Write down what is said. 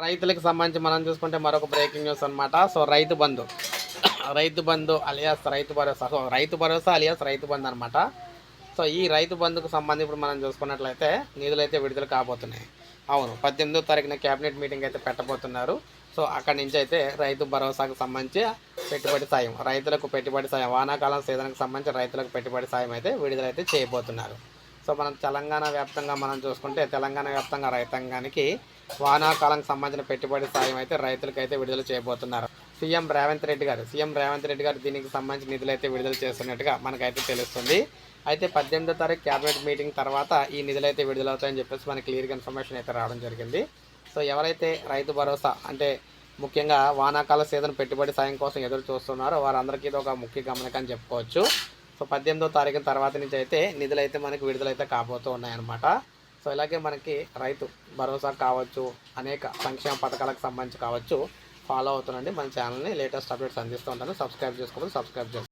రైతులకు సంబంధించి మనం చూసుకుంటే మరొక బ్రేకింగ్ న్యూస్ అనమాట so Rythu Bandhu. Rythu Bandhu alias Rythu Bharosa. So Rythu Bharosa alias Rythu Bandhu అనమాట సో ఈ రైతు బంధుకు సంబంధించి ఇప్పుడు మనం చూసుకున్నట్లయితే నిధులు అయితే విడుదల కాబోతున్నాయి. అవును పద్దెనిమిదో తారీఖున క్యాబినెట్ మీటింగ్ అయితే పెట్టబోతున్నారు. సో అక్కడి నుంచి అయితే రైతు భరోసాకు సంబంధించి పెట్టుబడి సాయం రైతులకు పెట్టుబడి సాయం వానాకాలం సీజన్కి సంబంధించి రైతులకు పెట్టుబడి సాయం అయితే విడుదలైతే చేయబోతున్నారు. సో మనం తెలంగాణ వ్యాప్తంగా మనం చూసుకుంటే తెలంగాణ వ్యాప్తంగా రైతాంగానికి వానాకాలంకి సంబంధించిన పెట్టుబడి సాయం అయితే రైతులకు అయితే విడుదల చేయబోతున్నారు. సీఎం రేవంత్ రెడ్డి గారు సీఎం రేవంత్ రెడ్డి గారు దీనికి సంబంధించి నిధులు అయితే విడుదల చేస్తున్నట్టుగా మనకైతే తెలుస్తుంది. అయితే పద్దెనిమిదో తారీఖు క్యాబినెట్ మీటింగ్ తర్వాత ఈ నిధులు అయితే విడుదలవుతాయని చెప్పేసి మనకి క్లియర్గా ఇన్ఫర్మేషన్ అయితే రావడం జరిగింది. సో ఎవరైతే రైతు భరోసా అంటే ముఖ్యంగా వానాకాల సీజన్ పెట్టుబడి సాయం కోసం ఎదురు చూస్తున్నారో వారందరికీ ఇది ఒక ముఖ్య గమనిక అని చెప్పుకోవచ్చు. సో పద్దెనిమిదో తారీఖు తర్వాత నుంచి అయితే నిధులైతే మనకి విడుదలైతే కాబోతూ ఉన్నాయన్నమాట. సో ఇలాగే మనకి రైతు భరోసా కావచ్చు అనేక సంక్షేమ పథకాలకు సంబంధించి కావచ్చు ఫాలో అవుతుండండి. మన ఛానల్ని లేటెస్ట్ అప్డేట్స్ అందిస్తూ ఉంటాను. సబ్స్క్రైబ్ చేసుకోవాలి సబ్స్క్రైబ్ చేసుకోండి